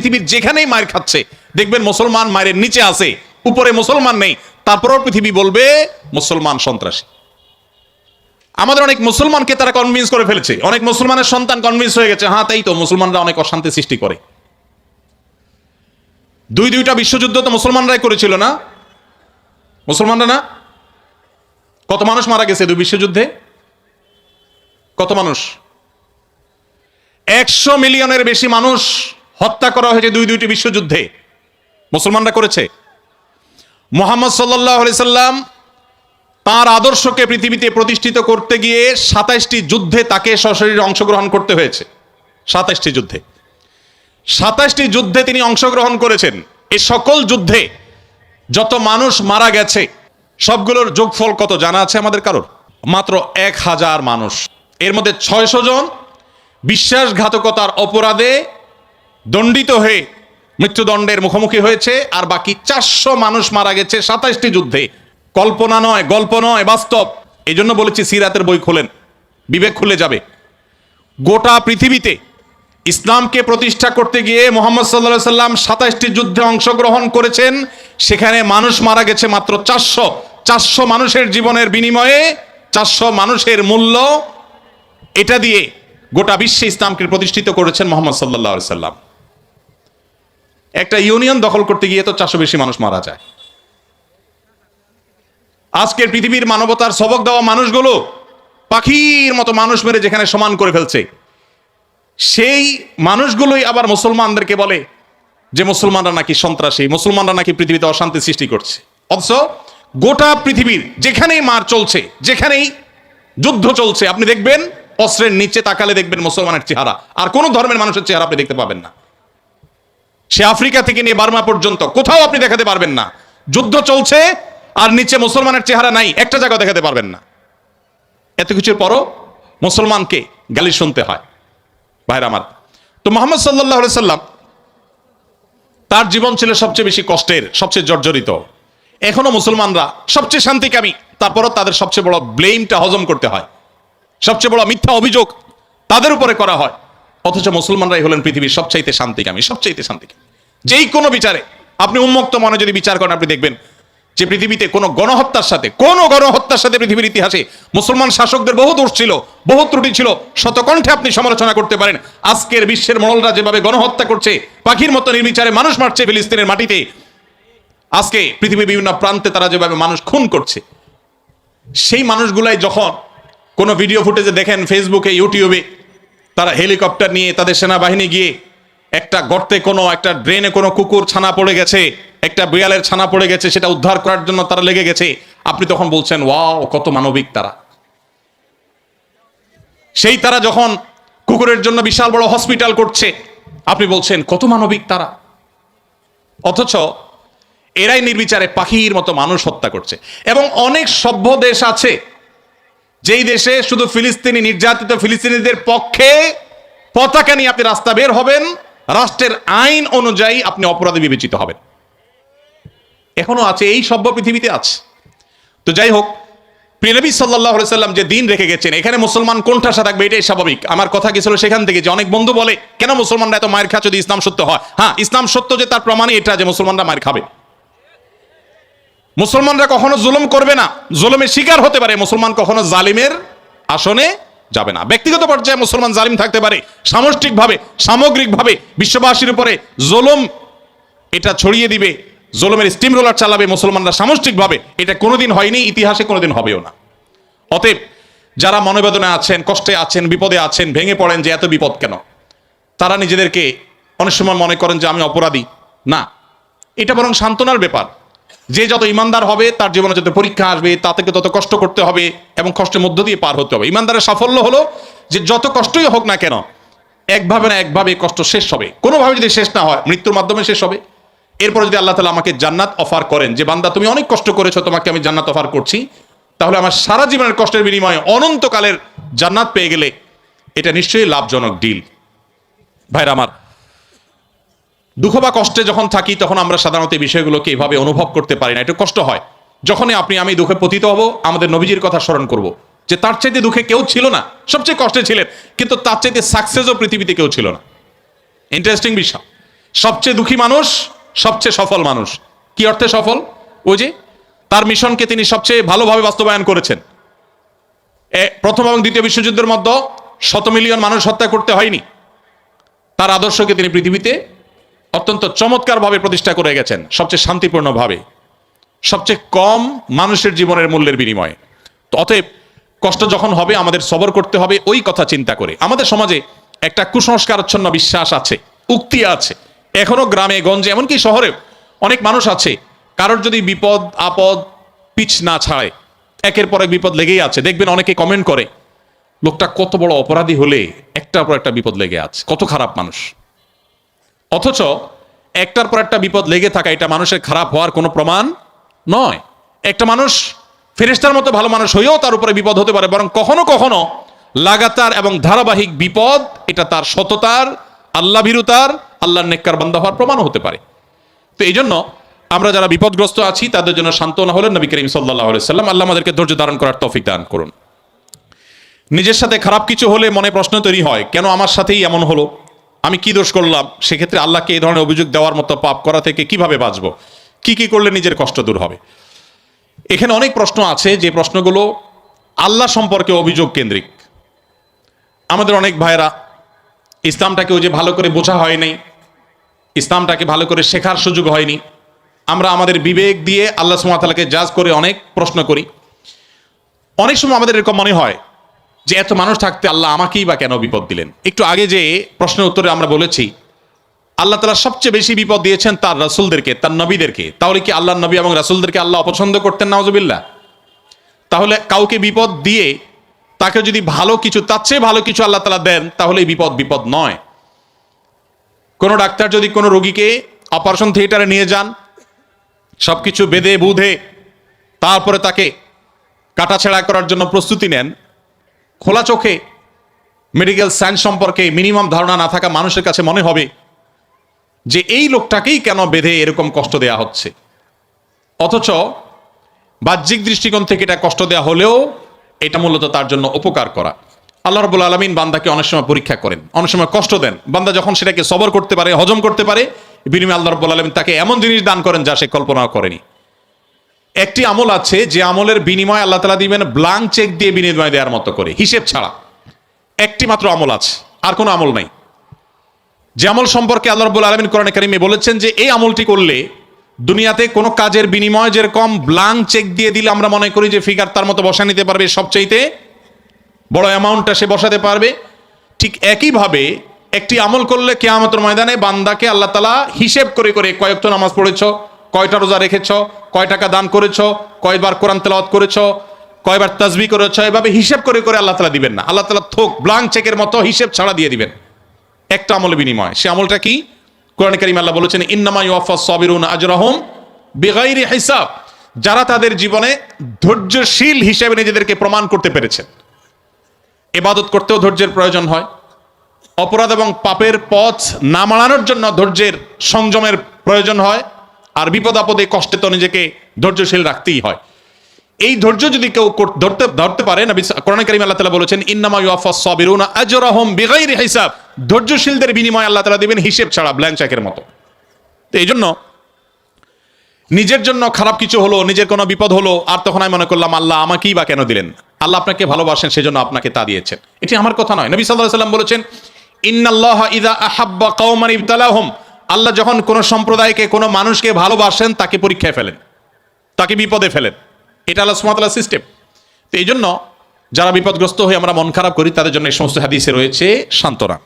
পৃথিবীর যেখানেই মায়ের খাচ্ছে, দেখবেন মুসলমান মায়ের নিচে আছে, উপরে মুসলমান নেই, তারপরেও পৃথিবী বলবে, মুসলমান সন্ত্রাসী। আমাদের অনেক মুসলমানকে তারা কনভিন্স করে ফেলেছে, অনেক মুসলমানের সন্তান কনভিন্স হয়ে গেছে হ্যাঁ তাই তো, মুসলমানরা অনেক অশান্তি সৃষ্টি করে। দুই দুইটা বিশ্বযুদ্ধ তো মুসলমানরাই করেছিল না? মুসলমানরা না? কত মানুষ মারা গেছে দুই বিশ্বযুদ্ধে? কত মানুষ? একশো মিলিয়নের বেশি মানুষ হত্যা করা হয়েছে দুই দুইটি বিশ্বযুদ্ধে। মুসলমানরা করেছে। মোহাম্মদ সাল্লাহ সাল্লাম তার আদর্শকে পৃথিবীতে প্রতিষ্ঠিত করতে গিয়ে সাতাইশটি যুদ্ধে তাকে সশরীরে অংশগ্রহণ করতে হয়েছে। সাতাইশটি যুদ্ধে। সাতাইশটি যুদ্ধে তিনি অংশগ্রহণ করেছেন। এই সকল যুদ্ধে যত মানুষ মারা গেছে, সবগুলোর যোগফল কত জানা আছে আমাদের কারোর? মাত্র এক হাজার মানুষ। এর মধ্যে ছয়শো জন বিশ্বাসঘাতকতার অপরাধে দণ্ডিত হয়ে মৃত্যুদণ্ডের মুখোমুখি হয়েছে, আর বাকি চারশো মানুষ মারা গেছে সাতাইশটি যুদ্ধে। কল্পনা নয়, গল্প নয়, বাস্তব। এই জন্য বলেছি, সিরাতের বই খোলেন। বিবেক খুলে যাবে। গোটা পৃথিবীতে ইসলামকে প্রতিষ্ঠা করতে গিয়ে মোহাম্মদ সাল্লা সাল্লাম সাতাইশটি যুদ্ধে অংশগ্রহণ করেছেন। সেখানে মানুষ মারা গেছে মাত্র চারশো। চারশো মানুষের জীবনের বিনিময়ে চারশো মানুষের মূল্য, এটা দিয়ে গোটা বিশ্বে ইসলামকে প্রতিষ্ঠিত করেছেন মোহাম্মদ সাল্লাহ সাল্লাম। একটা ইউনিয়ন দখল করতে গিয়ে তো চারশো বেশি মানুষ মারা যায়। আজকের পৃথিবীর মানবতার সবক দেওয়া মানুষগুলো পাখির মতো মানুষ মেরে যেখানে সমান করে ফেলছে। সেই মানুষগুলোই আবার মুসলমানদেরকে বলে যে মুসলমানরা নাকি সন্ত্রাসী, মুসলমানরা নাকি পৃথিবীতে অশান্তি সৃষ্টি করছে। অথচ গোটা পৃথিবীর যেখানেই মার চলছে, যেখানেই যুদ্ধ চলছে, আপনি দেখবেন অস্ত্রের নিচে তাকালে দেখবেন মুসলমানের চেহারা। আর কোন ধর্মের মানুষের চেহারা আপনি দেখতে পাবেন না। সে আফ্রিকা থেকে নিয়ে বার্মা পর্যন্ত। কোথাও আপনি দেখাতে পারবেন না। যুদ্ধ চলছে, আর নিচে মুসলমানের চেহারা নাই। একটা জায়গা দেখাতে পারবেন না। এত কিছুর পরও মুসলমানকে গালি শুনতে হয়। ভাইরা আমার, তো মোহাম্মদ সাল্লাহ সাল্লাম তার জীবন ছিল সবচেয়ে বেশি কষ্টের, সবচেয়ে জর্জরিত। এখনও মুসলমানরা সবচেয়ে শান্তিকামী, তারপরও তাদের সবচেয়ে বড় ব্লেমটা হজম করতে হয়। সবচেয়ে বড় মিথ্যা অভিযোগ তাদের উপরে করা হয়। অথচ মুসলমানরাই হলেন পৃথিবীর সবচাইতে শান্তিকামী সবচাইতে শান্তিকামী। যেই কোনো বিচারে, আপনি উন্মুক্ত মনে যদি বিচার করেন, আপনি দেখবেন যে পৃথিবীতে কোনো গণহত্যার সাথে, কোনো গণহত্যার সাথে পৃথিবীর ইতিহাসে মুসলমান শাসকদের বহু দোষ ছিল, বহু ত্রুটি ছিল, শতকণ্ঠে আপনি সমালোচনা করতে পারেন। আজকের বিশ্বের মহলরা যেভাবে গণহত্যা করছে, পাখির মতো নির্বিচারে মানুষ মারছে ফিলিস্তিনের মাটিতে, আজকে পৃথিবীর বিভিন্ন প্রান্তে তারা যেভাবে মানুষ খুন করছে, সেই মানুষগুলাই যখন কোনো ভিডিও ফুটেজে দেখেন, ফেসবুকে, ইউটিউবে তারা হেলিকপ্টার নিয়ে তাদের সেনাবাহিনী গিয়ে একটা গর্তে কোনো, একটা ড্রেনে কোনো কুকুর ছানা পড়ে গেছে, একটা বিড়ালের ছানা পড়ে গেছে, সেটা উদ্ধার করার জন্য তারা লেগে গেছে। আপনি তখন বলছেন, ওয়াও, কত মানবিক তারা। সেই তারা যখন কুকুরের জন্য বিশাল বড় হসপিটাল করছে, আপনি বলছেন, কত মানবিক তারা? অথচ এরাই নির্বিচারে পাখির মতো মানুষ হত্যা করছে। এবং অনেক সভ্য দেশ আছে যেই দেশে শুধু ফিলিস্তিনি নির্যাতিত ফিলিস্তিনিদের পক্ষে পতাকা নিয়ে আপনি রাস্তা বের হবেন, রাষ্ট্রের আইন অনুযায়ী আপনি অপরাধী বিবেচিত হবেন। এখনও আছে, এই সভ্য পৃথিবীতে আছে। তো যাই হোক প্রিয়নবী সাল্লাহ সাল্লাম যে দিন রেখে গেছেন, এখানে মুসলমান কোনঠাসা থাকবে, এটাই স্বাভাবিক। আমার কথা গেছিল সেখান থেকে, যে অনেক বন্ধু বলে, কেন মুসলমানরা এত মায়ের খা যদি ইসলাম সত্য হয়? হ্যাঁ ইসলাম সত্য যে তার প্রমাণই এটা যে মুসলমানরা মায়ের খাবে। মুসলমানরা কখনো জুলুম করবে না। জুলুমের শিকার হতে পারে, মুসলমান কখনো জালিমের আসনে যাবে না। ব্যক্তিগত পর্যায়ে মুসলমান জালিম থাকতে পারে। সামষ্টিকভাবে, সামগ্রিকভাবে বিশ্ববাসীর উপরে জুলুম এটা ছড়িয়ে দিবে, জুলুমের স্টিম রোলার চালাবে মুসলমানরা সামষ্টিকভাবে। এটা কোনোদিন হয়নি, ইতিহাসে কোনোদিন হবেও না। অতএব যারা মনোবেদনে আছেন, কষ্টে আছেন, বিপদে আছেন, ভেঙে পড়েন যে এত বিপদ কেন? তারা নিজেদেরকে অনেক সময় মনে করেন যে আমি অপরাধী। না। এটা বরং সান্ত্বনার ব্যাপার। যে যত ইমানদার হবে, তার জীবনে যত পরীক্ষা আসবে, তা থেকে তত কষ্ট করতে হবে এবং কষ্টের মধ্য দিয়ে পার হতে হবে। ইমানদারের সাফল্য হলো যে যত কষ্টই হোক না কেন, একভাবে না একভাবে কষ্ট শেষ হবে। কোনোভাবে যদি শেষ না হয়, মৃত্যুর মাধ্যমে শেষ হবে। এরপরে যদি আল্লাহ তালা আমাকে জান্নাত অফার করেন যে, বান্দা, তুমি অনেক কষ্ট করেছ, তোমাকে আমি জান্নাত অফার করছি। তাহলে আমার সারা জীবনের কষ্টের বিনিময়ে অনন্তকালের জান্নাত পেয়ে গেলে এটা নিশ্চয়ই লাভজনক ডিল ভাইরা আমার দুঃখ বা কষ্টে যখন থাকি, তখন আমরা সাধারণত এই বিষয়গুলোকে এইভাবে অনুভব করতে পারি না। একটু কষ্ট হয়। যখনই আপনি, আমি দুঃখে পতিত হব, আমাদের নবীজির কথা স্মরণ করব। যে তার চাইতে দুঃখে কেউ ছিল না। সবচেয়ে কষ্টে ছিলেন। কিন্তু তার চাইতে সাকসেসও পৃথিবীতে কেউ ছিল না। ইন্টারেস্টিং বিষয়। সবচেয়ে দুঃখী মানুষ, সবচেয়ে সফল মানুষ। কি অর্থে সফল? ওই যে, তার মিশনকে তিনি সবচেয়ে ভালোভাবে বাস্তবায়ন করেছেন। প্রথম এবং দ্বিতীয় বিশ্বযুদ্ধের মধ্যে শত মিলিয়ন মানুষ হত্যা করতে হয়নি। তার আদর্শকে তিনি পৃথিবীতে অত্যন্ত চমৎকারভাবে প্রতিষ্ঠা করে গেছেন, সবচেয়ে শান্তিপূর্ণভাবে। সবচেয়ে কম মানুষের জীবনের মূল্যের বিনিময়ে। তো অতএব কষ্ট যখন হবে, আমাদের সবর করতে হবে, ওই কথা চিন্তা করে। আমাদের সমাজে একটা কুসংস্কারচ্ছন্ন বিশ্বাস আছে, উক্তি আছে। এখনও গ্রামে, গঞ্জে, এমনকি শহরে অনেক মানুষ আছে, কারোর যদি বিপদ, আপদ, পিছ না ছাড়ে, একের পর এক বিপদ লেগেই আছে। দেখবেন অনেকে কমেন্ট করে, লোকটা কত বড় অপরাধী হলে একটার পর একটা বিপদ লেগে আছে, কত খারাপ মানুষ। অথচ একটার পর একটা বিপদ লেগে থাকা এটা মানুষের খারাপ হওয়ার কোনো প্রমাণ নয়। একটা মানুষ ফেরেস্তার মতো ভালো মানুষ হয়েও তার উপরে বিপদ হতে পারে, বরং কখনো কখনো লাগাতার এবং ধারাবাহিক বিপদ এটা তার সততার, আল্লাহ ভীরুতার আল্লাহর নেককার বান্দা হওয়ার প্রমাণও হতে পারে। তো এই জন্য আমরা যারা বিপদগ্রস্ত আছি, তাদের জন্য সান্ত্বনা হলেন নবী করিম সাল্লাহ সাল্লাম আল্লাহ আমাদেরকে ধৈর্য ধারণ করার তৌফিক দান করুন। নিজের সাথে খারাপ কিছু হলে মনে প্রশ্ন তৈরি হয়, কেন আমার সাথেই এমন হলো? আমি কি দোষ করলাম? সেক্ষেত্রে আল্লাহকে এই ধরনের অভিযোগ দেওয়ার মতো পাপ করা থেকে কীভাবে বাঁচবো? কি কি করলে নিজের কষ্ট দূর হবে? এখানে অনেক প্রশ্ন আছে, যে প্রশ্নগুলো আল্লাহ সম্পর্কে অভিযোগ কেন্দ্রিক। আমাদের অনেক ভাইরা ইসলামটাকে ওই যে ভালো করে বোঝা হয় নাই ইসলামটাকে ভালো করে শেখার সুযোগ হয়নি। আমরা আমাদের বিবেক দিয়ে আল্লাহ সুমাতালাকে জাজ করে অনেক প্রশ্ন করি। অনেক সময় আমাদের এরকম মনে হয় যে এত মানুষ থাকতে আল্লাহ আমাকেই বা কেন বিপদ দিলেন? একটু আগে যে প্রশ্নের উত্তরে আমরা বলেছি, আল্লাহ তালা সবচেয়ে বেশি বিপদ দিয়েছেন তার রাসুলদেরকে, তার নবীদেরকে। তাহলে কি আল্লাহ নবী এবং রাসুলদেরকে আল্লাহ অপছন্দ করতেন? নাওজবিল্লা তাহলে কাউকে বিপদ দিয়ে তাকে যদি ভালো কিছু, তার চেয়ে ভালো কিছু আল্লাহ তালা দেন, তাহলে বিপদ বিপদ নয়। কোনো ডাক্তার যদি কোনো রোগীকে অপারেশন থিয়েটারে নিয়ে যান সব কিছু বেঁধে বুধে তারপরে তাকে কাটাছেড়া করার জন্য প্রস্তুতি নেন খোলা চোখে মেডিকেল সায়েন্স সম্পর্কে মিনিমাম ধারণা না থাকা মানুষের কাছে মনে হবে যে এই লোকটাকেই কেন বেঁধে এরকম কষ্ট দেয়া হচ্ছে। অথচ বাহ্যিক দৃষ্টিকোণ থেকে এটা কষ্ট দেয়া হলেও এটা মূলত তার জন্য উপকার করা। আল্লাহ রবুল আলমিন বান্দাকে অনেক সময় পরীক্ষা করেন, অনেক সময় কষ্ট দেন। বান্দা যখন সেটাকে সবর করতে পারে, হজম করতে পারে, বিনিময়ে আল্লাহ রবুল আলমিন তাকে এমন জিনিস দান করেন যা সে কল্পনাও করেনি। একটি আমল আছে, যে আমলের বিনিময় আল্লাহ তালা দিবেন ব্লাঙ্ক চেক দিয়ে বিনিময় দেওয়ার মতো করে, হিসেব ছাড়া। একটি মাত্র আমল আছে, আর কোনো আমল নাই। যে আমল সম্পর্কে আল্লাহ রব্বুল আলমিন কোরআন কারিমে বলেছেন যে, এই আমলটি করলে দুনিয়াতে কোনো কাজের বিনিময় যেরকম ব্লাঙ্ক চেক দিয়ে দিলে আমরা মনে করি যে ফিগার তার মতো বসা নিতে পারবে, সবচাইতে বড় অ্যামাউন্টটা সে বসাতে পারবে। ঠিক একইভাবে একটি আমল করলে কেয়ামতের ময়দানে বান্দাকে আল্লাহ তালা হিসেব করে করে কয়েকটা নামাজ পড়েছ কয়টা রোজা রেখেছ? কয় টাকা দান করেছ? কয়বার কোরআন তেলাওয়াত করেছ? কয়বার তাজবি করেছ? এভাবে হিসেব করে করে আল্লাহ তালা দিবেন না। আল্লাহ তালা থোক ব্লাঙ্ক চেকের মতো হিসেব ছাড়া দিয়ে দিবেন। একটা আমল বিনিময়। সে আমলটা কি? কোরআন করিম আল্লাহ বলেছেন, ইন্নামা ইউফা সাবিরুন আজরাহুম বিগাইরি হিসাব। যারা তাদের জীবনে ধৈর্যশীল হিসেবে নিজেদেরকে প্রমাণ করতে পেরেছেন। এবাদত করতেও ধৈর্যের প্রয়োজন হয়। অপরাধ এবং পাপের পথ না মাড়ানোর জন্য ধৈর্যের সংযমের প্রয়োজন হয়। আর বিপদ আপদে কষ্টে তো নিজেকে ধৈর্যশীল রাখতেই হয়। এই ধৈর্য যদি কেউ ধরতে ধরতে পারে না কোরআন করিম আল্লাহ তালা বলেছেন, ইন্নামা ইউফা সাবিরুনা আজরাহুম বিগাইরি হিসাব। ধৈর্যশীলদের বিনিময়ে আল্লাহ তালা দিবেন হিসেব ছাড়া ব্ল্যাঙ্ক চেকের মতো। তো এই জন্য নিজের জন্য খারাপ কিছু হলো, নিজের কোনো বিপদ হলো, আর তখন আমি মনে করলাম, আল্লাহ আমাকেই বা কেন দিলেন? আল্লাহ আপনাকে ভালোবাসেন, সেজন্য আপনাকে তা দিয়েছেন। এটি আমার কথা নয়। নবী সাল্লাহ সাল্লাম বলেছেন, ইন্নাল্লাহ ইদা আহাব্বা কওমান ইবতালাহুম। আল্লাহ যখন কোনো সম্প্রদায়কে, কোনো মানুষকে ভালোবাসেন, তাকে পরীক্ষায় ফেলেন, তাকে বিপদে ফেলেন। এটা আল্লাহ সুমাতাল্লাহ সিস্টেম তো এই জন্য যারা বিপদগ্রস্ত হয়ে আমরা মন খারাপ করি, তাদের জন্য এই সমস্ত হাদিসে রয়েছে সান্ত্বনা।